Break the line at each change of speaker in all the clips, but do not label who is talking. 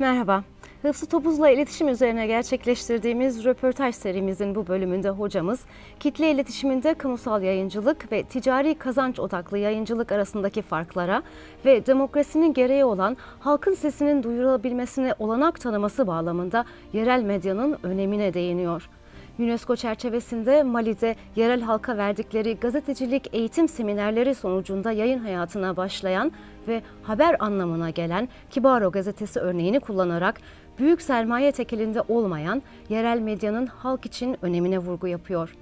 Merhaba. Hıfzı Topuz'la iletişim üzerine gerçekleştirdiğimiz röportaj serimizin bu bölümünde hocamız, kitle iletişiminde kamusal yayıncılık ve ticari kazanç odaklı yayıncılık arasındaki farklara ve demokrasinin gereği olan halkın sesinin duyurulabilmesine olanak tanıması bağlamında yerel medyanın önemine değiniyor. UNESCO çerçevesinde Mali'de yerel halka verdikleri gazetecilik eğitim seminerleri sonucunda yayın hayatına başlayan ve haber anlamına gelen Kibaro gazetesi örneğini kullanarak büyük sermaye tekelinde olmayan yerel medyanın halk için önemine vurgu yapıyor.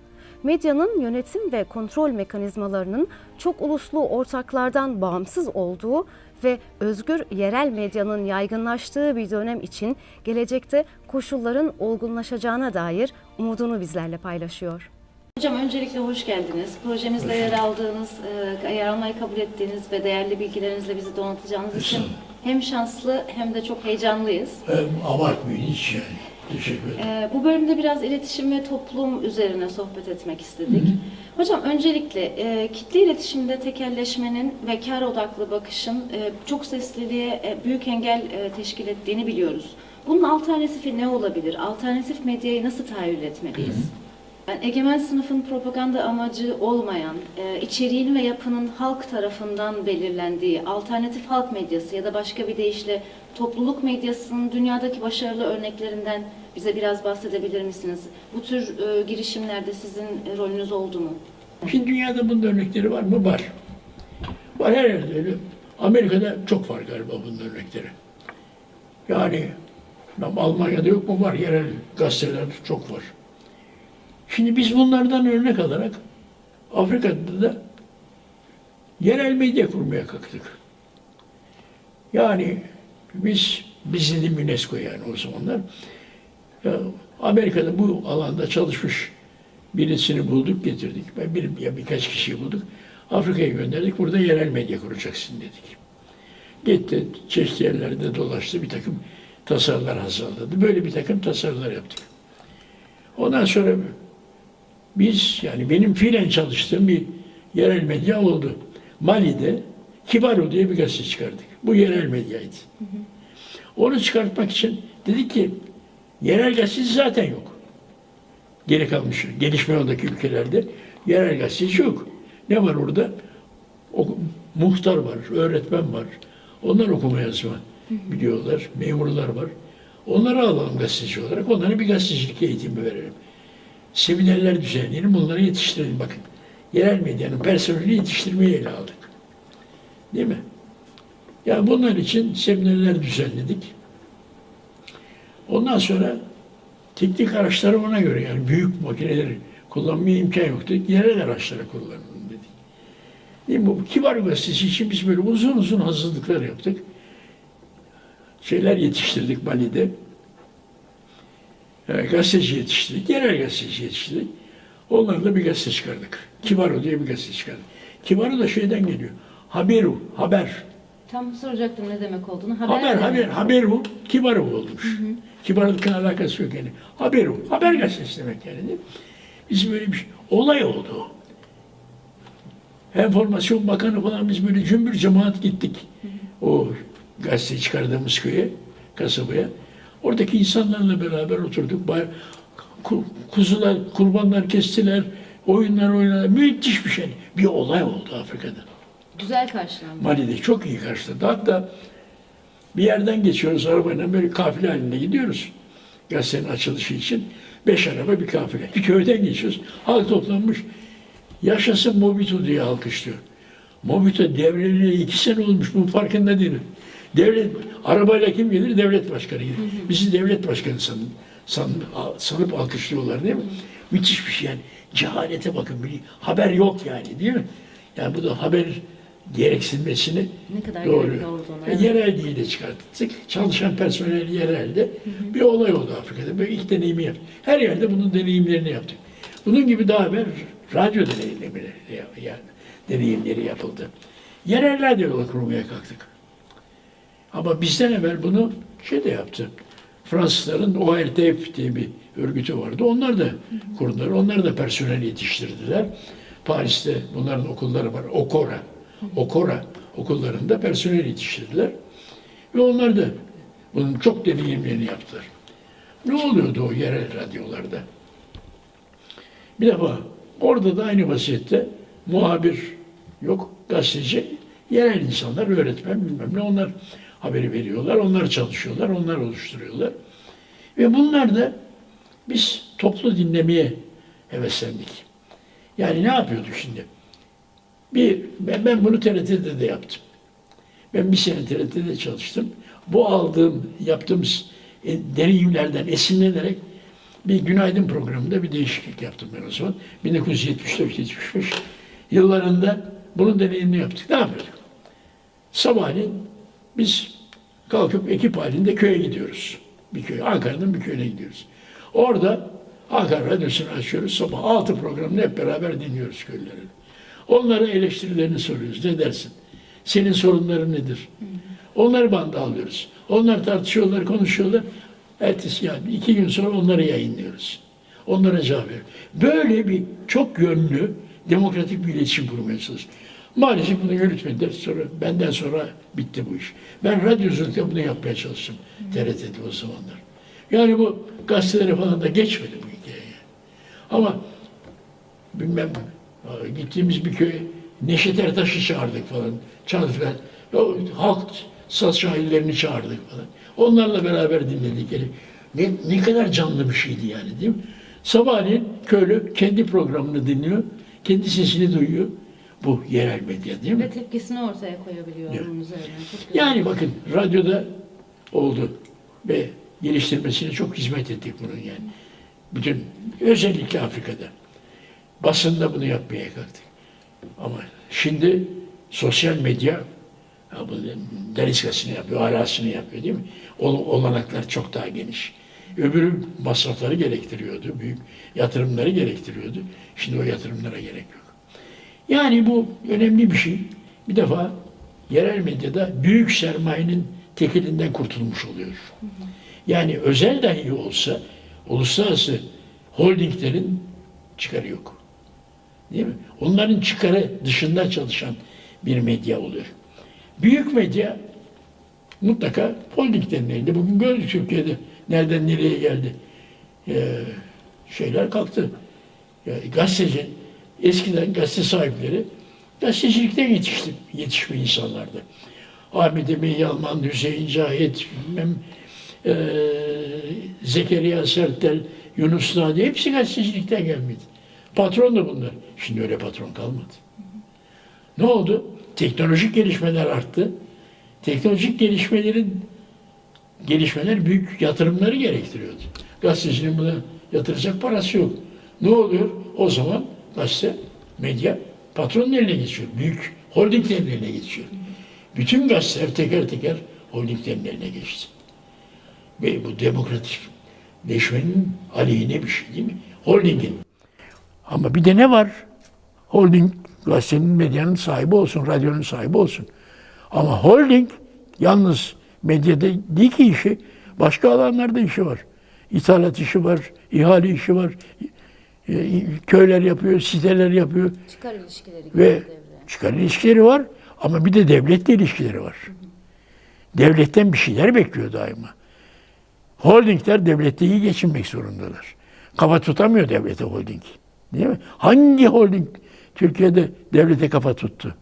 Medyanın yönetim ve kontrol mekanizmalarının çok uluslu ortaklardan bağımsız olduğu ve özgür yerel medyanın yaygınlaştığı bir dönem için gelecekte koşulların olgunlaşacağına dair umudunu bizlerle paylaşıyor. Hocam öncelikle hoş geldiniz. Projemizde yer aldığınız, e, yer almayı kabul ettiğiniz ve değerli bilgilerinizle bizi donatacağınız için hem şanslı hem de çok heyecanlıyız.
Hem abartmayın hiç yani. Teşekkür ederim.
E, Bu bölümde biraz iletişim ve toplum üzerine sohbet etmek istedik. Hocam öncelikle e, kitle iletişimde tekelleşmenin ve kar odaklı bakışın e, çok sesliliğe e, büyük engel e, teşkil ettiğini biliyoruz. Bunun alternatifi ne olabilir? Alternatif medyayı nasıl tahayyül etmeliyiz? Yani egemen sınıfın propaganda amacı olmayan, e, içeriğin ve yapının halk tarafından belirlendiği alternatif halk medyası ya da başka bir deyişle topluluk medyasının dünyadaki başarılı örneklerinden bize biraz bahsedebilir misiniz? Bu tür e, girişimlerde sizin rolünüz oldu mu?
Şimdi dünyada bunun örnekleri var mı? Var. Var her yerde öyle. Amerika'da çok var galiba bunun örnekleri. Yani Almanya'da yok mu? Var. Yerel gazeteler çok var. Şimdi biz bunlardan örnek alarak Afrika'da da yerel medya kurmaya kalktık. Yani biz, biz dedim UNESCO yani o zamanlar. Ya, Amerika'da bu alanda çalışmış birisini bulduk getirdik. Ben bir, ya birkaç kişiyi bulduk. Afrika'ya gönderdik. Burada yerel medya kuracaksın dedik. Gitti çeşitli yerlerde dolaştı. Bir takım tasarılar hazırladı. Böyle bir takım tasarılar yaptık. Ondan sonra biz yani benim fiilen çalıştığım bir yerel medya oldu. Mali'de Kibaro diye bir gazete çıkardık. Bu yerel medyaydı. Onu çıkartmak için dedik ki yerel gazetesi zaten yok. Geri kalmış. Gelişme yolundaki ülkelerde yerel gazeteci yok. Ne var orada? O, muhtar var, öğretmen var. Onlar okuma yazma biliyorlar. Memurlar var. Onları alalım gazeteci olarak. Onlara bir gazetecilik eğitimi verelim. Seminerler düzenleyelim. Bunları yetiştirelim. Bakın. Yerel medyanın personeli yetiştirmeyi ele aldık. Değil mi? Yani bunlar için seminerler düzenledik. Ondan sonra teknik araçları ona göre yani büyük makineleri kullanmaya imkan yoktu. Yerel araçları kullanalım dedik. Değil mi? Bu kibar gazetesi için biz böyle uzun uzun hazırlıklar yaptık. Şeyler yetiştirdik Bali'de. Yani gazeteci yetiştirdik, yerel gazeteci yetiştirdik. Onlarla bir gazete çıkardık. Kibaro diye bir gazete çıkardık. Kibaro da şeyden geliyor. Haberu, haber.
Tam soracaktım ne demek olduğunu.
Haber, haber,
demek?
haberu, kibarı olmuş. Kibarlıkla alakası yok yani. Haberu, haber gazetesi demek yani. değil mi? Biz böyle bir şey, olay oldu. Enformasyon Bakanı falan biz böyle cümbür cemaat gittik. O gazete çıkardığımız köye, kasabaya. Oradaki insanlarla beraber oturduk. Bay- ku- Kuzular, kurbanlar kestiler, oyunlar oynadılar. Müthiş bir şey. Bir olay oldu Afrika'da.
Güzel karşılandı.
Mali'de çok iyi karşıladı. Hatta bir yerden geçiyoruz arabayla böyle kafile halinde gidiyoruz. Gazetenin açılışı için. Beş araba bir kafile. Bir köyden geçiyoruz. Halk toplanmış. Yaşasın Mobito diye alkışlıyor. Mobito devrileli iki sene olmuş. Bunun farkında değilim. Devlet, arabayla kim gelir? Devlet başkanı gelir. Bizi devlet başkanı sanıp, sanıp, sanıp alkışlıyorlar değil mi? Müthiş bir şey yani. Cehalete bakın. Bir haber yok yani değil mi? Yani bu da haber gereksinmesini
Ne kadar
doğru.
olduğunu,
E,
evet.
Yerel değil de çıkarttık. Çalışan personel yerelde. Bir olay oldu Afrika'da. Böyle ilk deneyimi yaptık. Her yerde bunun deneyimlerini yaptık. Bunun gibi daha evvel radyo deneyimleri, yani deneyimleri yapıldı. Yerel radyo kurmaya kalktık. Ama bizden evvel bunu şey de yaptı. Fransızların ORTF diye bir örgütü vardı. Onlar da kurdular. Onlar da personel yetiştirdiler. Paris'te bunların okulları var. Okora. Okora okullarında personel yetiştirdiler. Ve onlar da Bunun çok deneyimlerini yaptılar. Ne oluyordu o yerel radyolarda? Bir defa orada da aynı vaziyette muhabir yok, gazeteci, yerel insanlar, öğretmen bilmem ne onlar haberi veriyorlar, onlar çalışıyorlar, onlar oluşturuyorlar. Ve bunlar da biz toplu dinlemeye heveslendik. Yani ne yapıyorduk şimdi? Bir, ben, ben bunu TRT'de de yaptım. Ben bir sene TRT'de çalıştım. Bu aldığım, yaptığımız e, deneyimlerden esinlenerek bir günaydın programında bir değişiklik yaptım ben o zaman. 1974-75 yıllarında bunun deneyimini yaptık. Ne yapıyorduk? Sabahleyin biz kalkıp ekip halinde köye gidiyoruz. Bir köy, Ankara'nın bir köyüne gidiyoruz. Orada Ankara Radyosu'nu açıyoruz. Sabah altı programını hep beraber dinliyoruz köylülerin. Onlara eleştirilerini soruyoruz. Ne dersin? Senin sorunların nedir? Onları banda alıyoruz. Onlar tartışıyorlar, konuşuyorlar. Ertesi yani iki gün sonra onları yayınlıyoruz. Onlara cevap veriyoruz. Böyle bir çok yönlü demokratik bir iletişim kurmaya çalışıyoruz. Maalesef bunu yürütmediler. Sonra, benden sonra bitti bu iş. Ben radyoculukta bunu yapmaya çalıştım. TRT'de o zamanlar. Yani bu gazetelere falan da geçmedi bu hikaye. Ama bilmem gittiğimiz bir köye Neşet Ertaş'ı çağırdık falan. Çağırdık falan. O halk saz şairlerini çağırdık falan. Onlarla beraber dinledik. Yani ne, ne kadar canlı bir şeydi yani değil mi? Sabahleyin köylü kendi programını dinliyor. Kendi sesini duyuyor. Bu yerel medya değil mi?
Ve tepkisini ortaya koyabiliyor
Evet.
Çok güzel.
Yani bakın radyoda oldu ve geliştirmesine çok hizmet ettik bunun yani. Bütün özellikle Afrika'da. Basında bunu yapmaya kalktık. Ama şimdi sosyal medya ha bu deniskasını yapıyor, alasını yapıyor değil mi? Ol- olanaklar çok daha geniş. Öbürü masrafları gerektiriyordu, büyük yatırımları gerektiriyordu. Şimdi o yatırımlara gerek yok. Yani bu önemli bir şey. Bir defa yerel medyada büyük sermayenin tekelinden kurtulmuş oluyor. Yani özel dahi olsa uluslararası holdinglerin çıkarı yok. Değil mi? Onların çıkarı dışında çalışan bir medya oluyor. Büyük medya mutlaka holdinglerin elinde. Bugün gördük Türkiye'de nereden nereye geldi. Ee, şeyler kalktı. Yani gazeteci, eskiden gazete sahipleri gazetecilikten yetişti, yetişme insanlardı. Ahmet Emin Yalman, Hüseyin Cahit, bilmem, eee, Zekeriya Sertel, Yunus Nadi hepsi gazetecilikten gelmedi. Patron da bunlar. Şimdi öyle patron kalmadı. Ne oldu? Teknolojik gelişmeler arttı. Teknolojik gelişmelerin gelişmeler büyük yatırımları gerektiriyordu. Gazetecinin buna yatıracak parası yok. Ne oluyor? O zaman gazete, medya patronun eline geçiyor. Büyük holdinglerin eline geçiyor. Bütün gazeteler teker teker holdinglerin eline geçti. Ve bu demokratikleşmenin aleyhine bir şey değil mi? Holdingin. Ama bir de ne var? Holding gazetenin, medyanın sahibi olsun, radyonun sahibi olsun. Ama holding yalnız medyada değil ki işi, başka alanlarda işi var. İthalat işi var, ihale işi var, e, köyler yapıyor, siteler yapıyor
Çıkar ilişkileri
ve
devreye.
çıkar ilişkileri var ama bir de devletle ilişkileri var. Devletten bir şeyler bekliyor daima. Holdingler devlette iyi geçinmek zorundalar. Kafa tutamıyor devlete holding. Değil mi? Hangi holding Türkiye'de devlete kafa tuttu?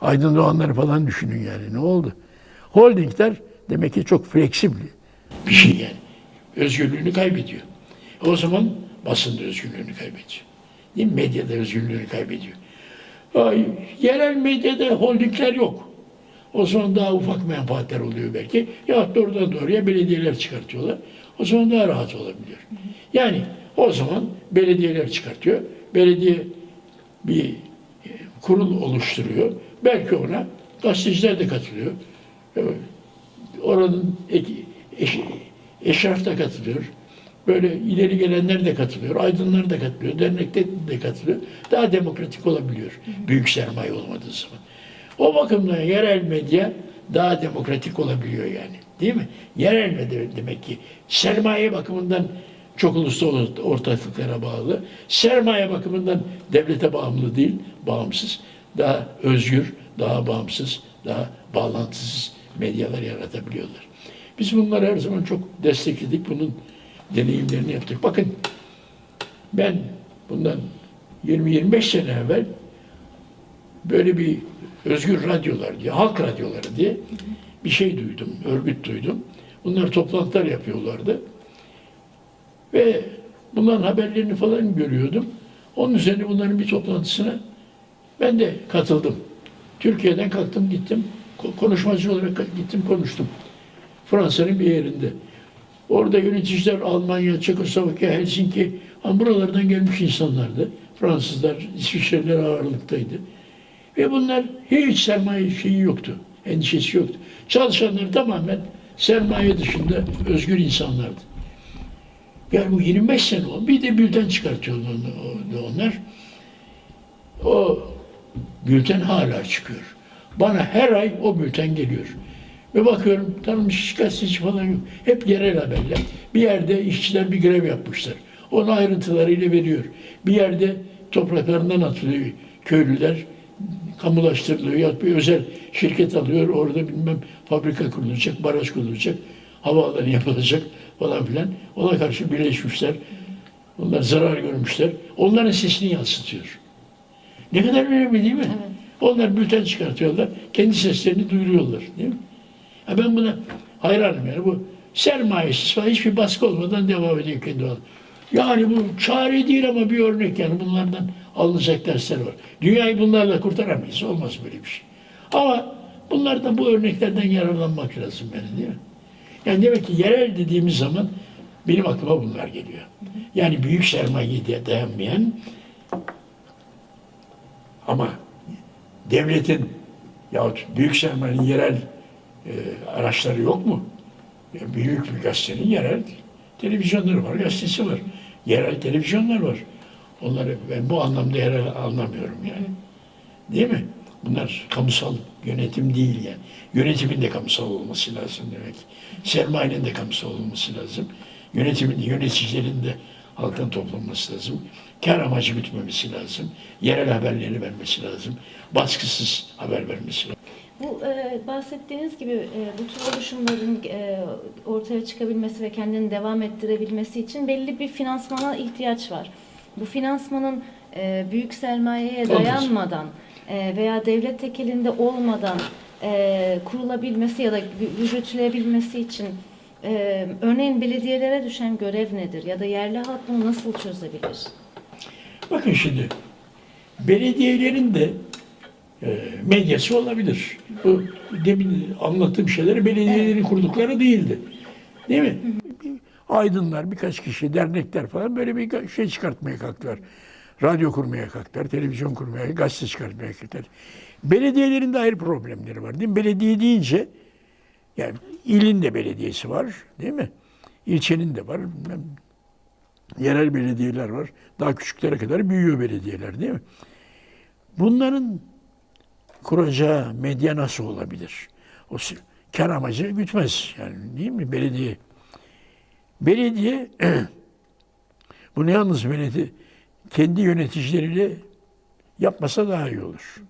Aydın Doğanları falan düşünün yani. Ne oldu? Holdingler demek ki çok fleksibli bir şey yani. Özgürlüğünü kaybediyor. O zaman basında özgürlüğünü kaybediyor. Değil mi? Medyada özgürlüğünü kaybediyor. Ay, yerel medyada holdingler yok. O zaman daha ufak menfaatler oluyor belki. Ya doğrudan doğruya belediyeler çıkartıyorlar. O zaman daha rahat olabiliyor. Yani o zaman belediyeler çıkartıyor. Belediye bir e, kurul oluşturuyor. Belki ona gazeteciler de katılıyor. Oranın eş, eşraf da katılıyor. Böyle ileri gelenler de katılıyor. Aydınlar da katılıyor. Dernekte de katılıyor. Daha demokratik olabiliyor. Büyük sermaye olmadığı zaman. O bakımdan yerel medya daha demokratik olabiliyor yani. Değil mi? Yerel medya demek ki sermaye bakımından çok uluslu ortaklıklara bağlı. Sermaye bakımından devlete bağımlı değil, bağımsız. Daha özgür, daha bağımsız, daha bağlantısız medyalar yaratabiliyorlar. Biz bunları her zaman çok destekledik. Bunun deneyimlerini yaptık. Bakın ben bundan 20-25 sene evvel böyle bir özgür radyolar diye, halk radyoları diye bir şey duydum, örgüt duydum. Bunlar toplantılar yapıyorlardı. Ve bunların haberlerini falan görüyordum. Onun üzerine bunların bir toplantısına ben de katıldım. Türkiye'den kalktım gittim. Ko- Konuşmacı olarak gittim konuştum. Fransa'nın bir yerinde. Orada yöneticiler Almanya, Çekoslovakya, Helsinki, buralardan gelmiş insanlardı. Fransızlar, İsviçreliler ağırlıktaydı. Ve bunlar hiç sermaye şeyi yoktu. Endişesi yoktu. Çalışanlar tamamen sermaye dışında özgür insanlardı. Yani bu 25 sene oldu. Bir de bülten çıkartıyorlar onlar. O bülten hala çıkıyor. Bana her ay o bülten geliyor. Ve bakıyorum tanınmış hiç gazeteci falan yok. Hep yerel haberler. Bir yerde işçiler bir grev yapmışlar. Onu ayrıntılarıyla veriyor. Bir yerde topraklarından atılıyor köylüler. Kamulaştırılıyor. Ya bir özel şirket alıyor. Orada bilmem fabrika kurulacak, baraj kurulacak, havaalanı yapılacak falan filan. Ona karşı birleşmişler. Onlar zarar görmüşler. Onların sesini yansıtıyor. Ne kadar önemli değil mi? Onlar bülten çıkartıyorlar. Kendi seslerini duyuruyorlar. Değil mi? Ha ben buna hayranım yani. Bu sermayesiz falan hiçbir baskı olmadan devam ediyor kendi alanı. Yani bu çare değil ama bir örnek yani bunlardan alınacak dersler var. Dünyayı bunlarla kurtaramayız. Olmaz böyle bir şey. Ama bunlardan bu örneklerden yararlanmak lazım yani değil mi? Yani demek ki yerel dediğimiz zaman benim aklıma bunlar geliyor. Yani büyük sermayeye de dayanmayan ama devletin yahut büyük sermayenin yerel e, araçları yok mu? Ya büyük bir gazetenin yerel televizyonları var, gazetesi var. Yerel televizyonlar var. Onları ben bu anlamda yerel anlamıyorum yani. Değil mi? Bunlar kamusal yönetim değil yani. Yönetimin de kamusal olması lazım demek. Sermayenin de kamusal olması lazım. Yönetimin de, yöneticilerin de halktan toplanması lazım. Kar amacı gütmemesi lazım. Yerel haberleri vermesi lazım. Baskısız haber vermesi lazım.
Bu e, bahsettiğiniz gibi e, bu tür oluşumların e, ortaya çıkabilmesi ve kendini devam ettirebilmesi için belli bir finansmana ihtiyaç var. Bu finansmanın e, büyük sermayeye dayanmadan e, veya devlet tekelinde olmadan e, kurulabilmesi ya da yü- yürütülebilmesi için e, örneğin belediyelere düşen görev nedir ya da yerli halk bunu nasıl çözebilir?
Bakın şimdi belediyelerin de e, medyası olabilir. Bu demin anlattığım şeyleri belediyelerin kurdukları değildi. Değil mi? Aydınlar, birkaç kişi, dernekler falan böyle bir şey çıkartmaya kalktılar. Radyo kurmaya kalktılar, televizyon kurmaya, gazete çıkartmaya kalktılar. Belediyelerin de ayrı problemleri var. Değil mi? Belediye deyince yani ilin de belediyesi var, değil mi? İlçenin de var. yerel belediyeler var. Daha küçüklere kadar büyüyor belediyeler değil mi? Bunların kuracağı medya nasıl olabilir? O kar amacı gütmez. Yani değil mi? Belediye. Belediye bunu yalnız belediye kendi yöneticileriyle yapmasa daha iyi olur.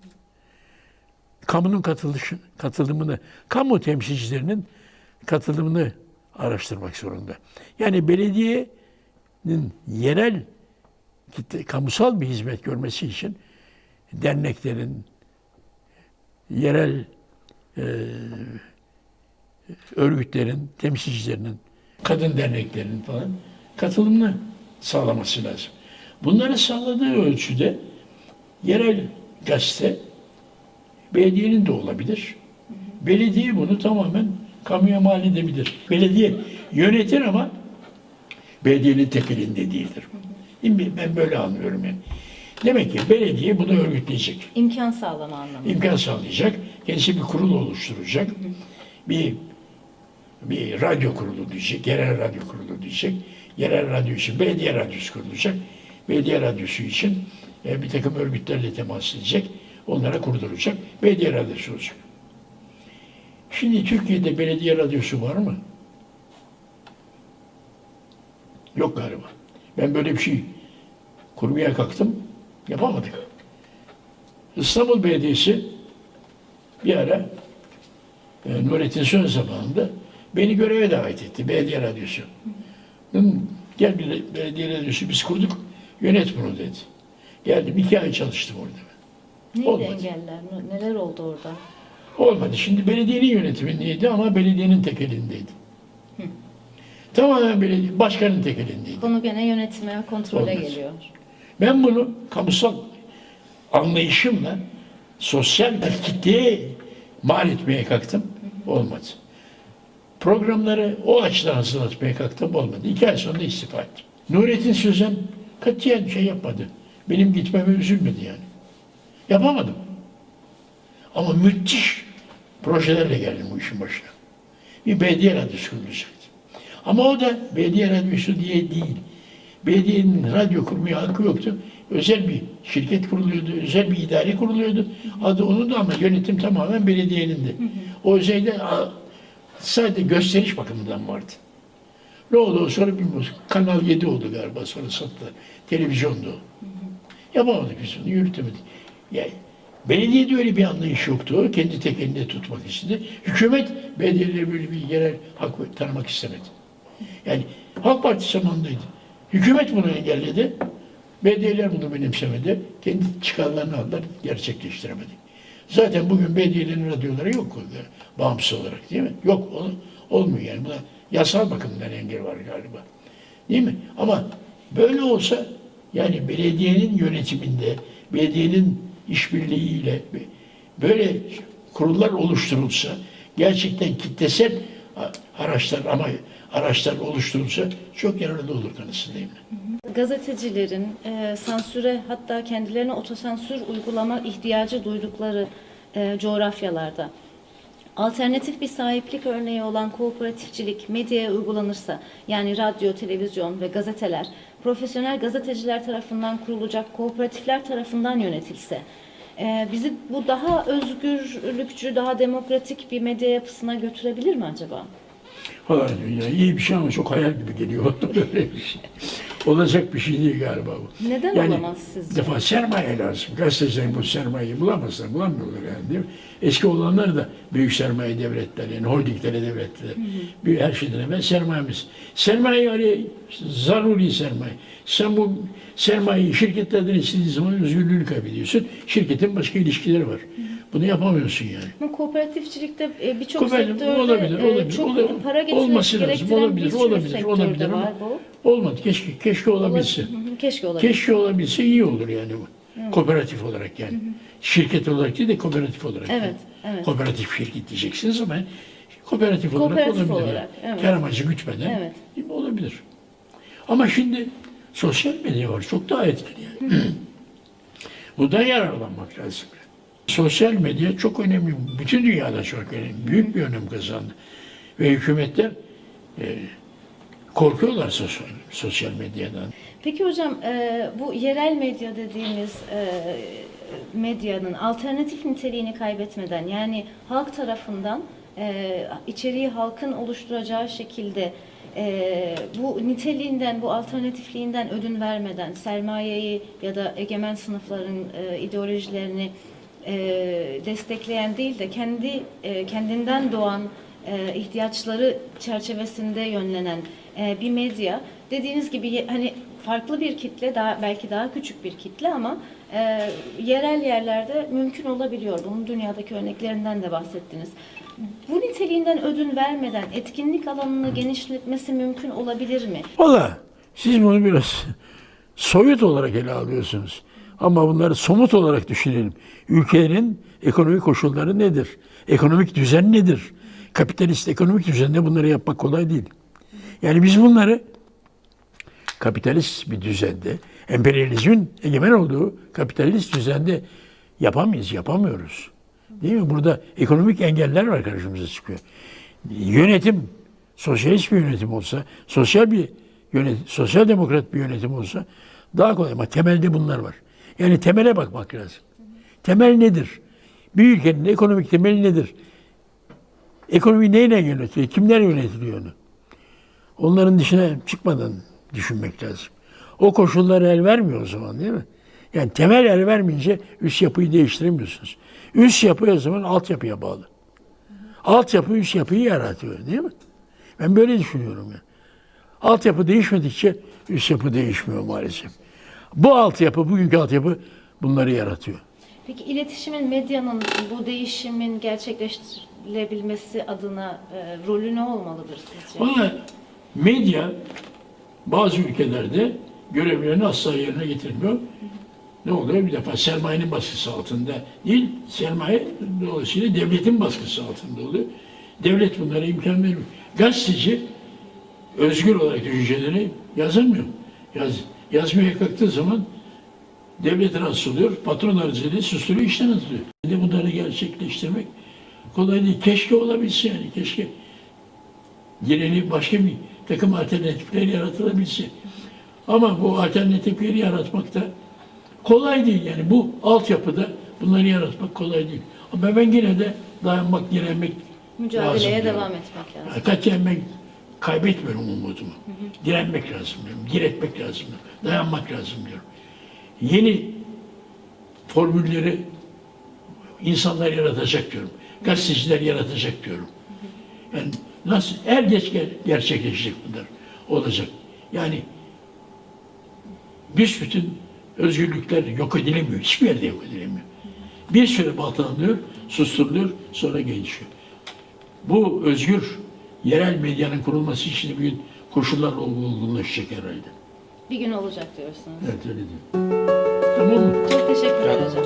Kamunun katılışı, katılımını, kamu temsilcilerinin katılımını araştırmak zorunda. Yani belediyenin yerel kamusal bir hizmet görmesi için derneklerin, yerel e, örgütlerin, temsilcilerinin, kadın derneklerinin falan katılımını sağlaması lazım. Bunları sağladığı ölçüde yerel gazete belediyenin de olabilir. Belediye bunu tamamen kamuya mal edebilir. Belediye yönetir ama belediyenin tek elinde değildir. Değil? Ben böyle anlıyorum yani. Demek ki belediye bunu örgütleyecek
İmkan sağlama anlamında.
imkan sağlayacak. Kendisi bir kurul oluşturacak. Bir bir radyo kurulu diyecek, yerel radyo kurulu diyecek. Yerel radyo için belediye radyosu kurulacak. Belediye radyosu için e, bir takım örgütlerle temas edecek. Onlara kurduracak. Belediye radyosu olacak. Şimdi Türkiye'de belediye radyosu var mı? Yok galiba. Ben böyle bir şey kurmaya kalktım. Yapamadık. İstanbul Belediyesi bir ara e, Nurettin Sön zamanında Beni göreve davet etti. Belediye radyosu. Gel bir belediye radyosu biz kurduk. Yönet bunu dedi. Geldim. iki ay çalıştım orada.
Neydi
Olmadı.
engeller? Neler oldu orada?
Olmadı. Şimdi belediyenin yönetimindeydi ama belediyenin tek elindeydi. Tamamen belediye, başkanın tek elindeydi.
Konu gene yönetime ve kontrole
Olmaz.
geliyor.
Ben bunu kamusal anlayışımla sosyal bir kitleye mal etmeye kalktım. Olmadı. Programları o açıdan hazırlatmaya kalktım. Olmadı. İki ay sonra istifa ettim. Nurettin Sözen katiyen şey yapmadı. Benim gitmeme üzülmedi yani. Yapamadım. Ama müthiş projelerle geldim bu işin başına. Bir belediye radyosu kurulacaktı. Ama o da belediye radyosu diye değil. Belediyenin radyo kurmaya hakkı yoktu. Özel bir şirket kuruluyordu, özel bir idare kuruluyordu. Adı onun da ama yönetim tamamen belediyenin de. O özellikle a, sadece gösteriş bakımından vardı. Ne oldu sonra bilmiyoruz. Kanal 7 oldu galiba sonra sattılar. Televizyondu. Yapamadık biz bunu, yürütemedik. Yani belediyede öyle bir anlayış yoktu. Kendi tek elinde tutmak istedi. Hükümet belediyeleri böyle bir yerel hak tanımak istemedi. Yani Halk Partisi zamanındaydı. Hükümet bunu engelledi. Belediyeler bunu benimsemedi. Kendi çıkarlarını aldılar, gerçekleştiremedi. Zaten bugün belediyelerin radyoları yok orada, bağımsız olarak değil mi? Yok, ol- olmuyor yani. Buna yasal bakımdan engel var galiba. Değil mi? Ama böyle olsa yani belediyenin yönetiminde, belediyenin işbirliğiyle böyle kurullar oluşturulsa, gerçekten kitlesel araçlar ama araçlar oluşturulsa çok yararlı olur kanısındayım.
Gazetecilerin e, sansüre hatta kendilerine otosansür uygulama ihtiyacı duydukları e, coğrafyalarda alternatif bir sahiplik örneği olan kooperatifçilik medyaya uygulanırsa yani radyo, televizyon ve gazeteler profesyonel gazeteciler tarafından kurulacak kooperatifler tarafından yönetilse e, bizi bu daha özgürlükçü, daha demokratik bir medya yapısına götürebilir mi acaba?
Dünya iyi bir şey ama çok hayal gibi geliyor böyle bir şey. Olacak bir şey değil galiba bu.
Neden olamaz sizce?
Defa sermaye lazım. Gazeteciler bu sermayeyi bulamazlar, bulamıyorlar yani değil mi? Eski olanlar da büyük sermaye devletler, yani holdinglere devletler. Büyük her şeyden evvel sermayemiz. Sermaye yani zaruri sermaye. Sen bu sermayeyi şirketlerden istediğin zaman özgürlüğünü kaybediyorsun. Şirketin başka ilişkileri var. Bunu yapamıyorsun yani.
Ama kooperatifçilikte e, birçok sektörde
olabilir,
e,
olabilir,
çok
olabilir.
para
Olması lazım, olabilir, olabilir, olabilir
var bu.
Olmadı. Keşke keşke olabilse.
Hı hı, Keşke olabilir.
Keşke olabilse iyi olur yani bu. Kooperatif olarak yani. Şirket olarak değil de kooperatif olarak.
Evet,
yani.
evet.
Kooperatif şirket diyeceksiniz ama kooperatif olarak
Kooperatif
olabilir.
olarak, evet.
Kar amacı gütmeden
Evet.
değil mi? olabilir. Ama şimdi sosyal medya var. Çok daha etkili yani. Bundan yararlanmak lazım. Sosyal medya çok önemli. Bütün dünyada çok önemli. Büyük bir önem kazandı. Ve hükümetler e, korkuyorlar sosyal, sosyal medyadan.
Peki hocam e, bu yerel medya dediğimiz e, medyanın alternatif niteliğini kaybetmeden yani halk tarafından e, içeriği halkın oluşturacağı şekilde e, bu niteliğinden, bu alternatifliğinden ödün vermeden sermayeyi ya da egemen sınıfların e, ideolojilerini e, destekleyen değil de kendi e, kendinden doğan e, ihtiyaçları çerçevesinde yönlenen e, bir medya dediğiniz gibi hani farklı bir kitle daha belki daha küçük bir kitle ama e, yerel yerlerde mümkün olabiliyor. Bunun dünyadaki örneklerinden de bahsettiniz. Bu niteliğinden ödün vermeden etkinlik alanını genişletmesi mümkün olabilir mi?
Valla siz bunu biraz soyut olarak ele alıyorsunuz. Ama bunları somut olarak düşünelim. Ülkenin ekonomik koşulları nedir? Ekonomik düzen nedir? Kapitalist ekonomik düzende bunları yapmak kolay değil. Yani biz bunları kapitalist bir düzende, emperyalizmin egemen olduğu kapitalist düzende yapamayız, yapamıyoruz. Değil mi? Burada ekonomik engeller var karşımıza çıkıyor. Yönetim, sosyalist bir yönetim olsa, sosyal bir yönetim, sosyal demokrat bir yönetim olsa daha kolay ama temelde bunlar var. Yani temele bakmak lazım. Temel nedir? Bir ülkenin ekonomik temeli nedir? Ekonomi neyle yönetiyor? Kimler yönetiliyor onu? Onların dışına çıkmadan düşünmek lazım. O koşullar el vermiyor o zaman değil mi? Yani temel el vermeyince üst yapıyı değiştiremiyorsunuz. Üst yapı o zaman altyapıya bağlı. Altyapı üst yapıyı yaratıyor değil mi? Ben böyle düşünüyorum yani. Altyapı değişmedikçe üst yapı değişmiyor maalesef. Bu altyapı, bugünkü altyapı bunları yaratıyor.
Peki iletişimin, medyanın bu değişimin gerçekleştirilebilmesi adına e, rolü ne olmalıdır sizce?
Valla medya bazı ülkelerde görevlerini asla yerine getirmiyor. Ne oluyor? Bir defa sermayenin baskısı altında değil, sermaye dolayısıyla devletin baskısı altında oluyor. Devlet bunlara imkan vermiyor. Gazeteci özgür olarak düşünceleri yazamıyor. Yaz, yazmaya kalktığı zaman devlet rahatsız oluyor, patron aracılığıyla susturuyor, işten atılıyor. De bunları gerçekleştirmek kolay değil. Keşke olabilse yani, keşke yeni başka bir takım alternatifler yaratılabilse. Ama bu alternatifleri yaratmak da kolay değil yani bu altyapıda bunları yaratmak kolay değil. Ama ben yine de dayanmak, direnmek
Mücadeleye
lazım diyorum.
devam etmek lazım.
Hakikaten ben kaybetmiyorum umudumu. Direnmek lazım diyorum, diretmek lazım diyorum, dayanmak lazım diyorum. Yeni formülleri insanlar yaratacak diyorum. Gazeteciler yaratacak diyorum. Yani nasıl er geç ger- gerçekleşecek bunlar olacak. Yani büsbütün özgürlükler yok edilemiyor. Hiçbir yerde yok edilemiyor. Bir süre baltalanıyor, susturuluyor, sonra gelişiyor. Bu özgür yerel medyanın kurulması için de bir gün koşullar olgunlaşacak herhalde.
Bir gün olacak diyorsunuz.
Evet öyle diyor. Tamam mı?
Çok teşekkürler hocam.